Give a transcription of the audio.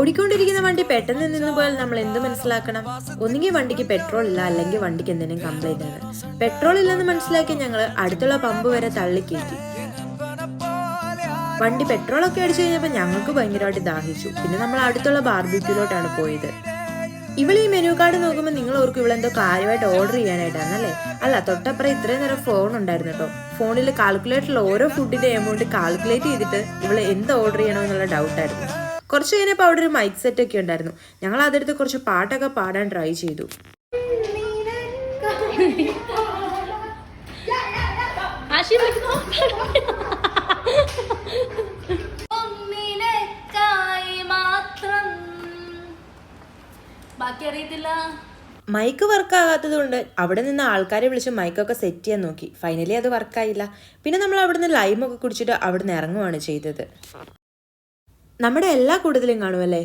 ഓടിക്കൊണ്ടിരിക്കുന്ന വണ്ടി പെട്ടെന്ന് നിന്ന് പോയാൽ നമ്മൾ എന്ത് മനസ്സിലാക്കണം? ഒന്നുകിൽ വണ്ടിക്ക് പെട്രോൾ ഇല്ല അല്ലെങ്കിൽ വണ്ടിക്ക് എന്തെങ്കിലും കംപ്ലൈന്റ് ആണ്. പെട്രോൾ ഇല്ലെന്ന് മനസ്സിലാക്കി ഞങ്ങൾ അടുത്തുള്ള പമ്പ് വരെ തള്ളിക്കയറ്റി വണ്ടി പെട്രോൾ ഒക്കെ അടിച്ചു കഴിഞ്ഞപ്പോൾ ഞങ്ങൾക്ക് ഭയങ്കരമായിട്ട് ദാഹിച്ചു. പിന്നെ നമ്മൾ അടുത്തുള്ള ബാർബിക്യൂലോട്ടാണ് പോയത്. ഇവൾ ഈ മെനു കാർഡ് നോക്കുമ്പോൾ നിങ്ങൾ ഓർക്കും ഇവളെന്തോ കാര്യമായിട്ട് ഓർഡർ ചെയ്യാനായിട്ടാണല്ലേ അല്ല തൊട്ടപ്പുറം ഇത്രയും നേരം ഫോൺ ഉണ്ടായിരുന്നു കേട്ടോ. ഫോണിൽ കാൽക്കുലേറ്ററിൽ ഓരോ ഫുഡിന്റെ എമൗണ്ട് കാൽക്കുലേറ്റ് ചെയ്തിട്ട് ഇവൾ എന്ത് ഓർഡർ ചെയ്യണമെന്നുള്ള ഡൗട്ടായിരുന്നു കുറച്ച് കഴിഞ്ഞപ്പോൾ അവിടെ ഒരു മൈക്ക് സെറ്റ് ഒക്കെ ഉണ്ടായിരുന്നു. ഞങ്ങൾ അതെടുത്ത് കുറച്ച് പാട്ടൊക്കെ പാടാൻ ട്രൈ ചെയ്തു. ആശി ബാക്കി അറിയത്തില്ല. മൈക്ക് വർക്ക് ആകാത്തത് കൊണ്ട് അവിടെ നിന്ന് ആൾക്കാരെ വിളിച്ച് മൈക്കൊക്കെ സെറ്റ് ചെയ്യാൻ നോക്കി. ഫൈനലി അത് വർക്കായില്ല പിന്നെ നമ്മൾ അവിടുന്ന് ലൈമൊക്കെ കുടിച്ചിട്ട് അവിടുന്ന് ഇറങ്ങുവാണ് ചെയ്തത്. നമ്മുടെ എല്ലാ കൂടുതലും കാണുമല്ലേ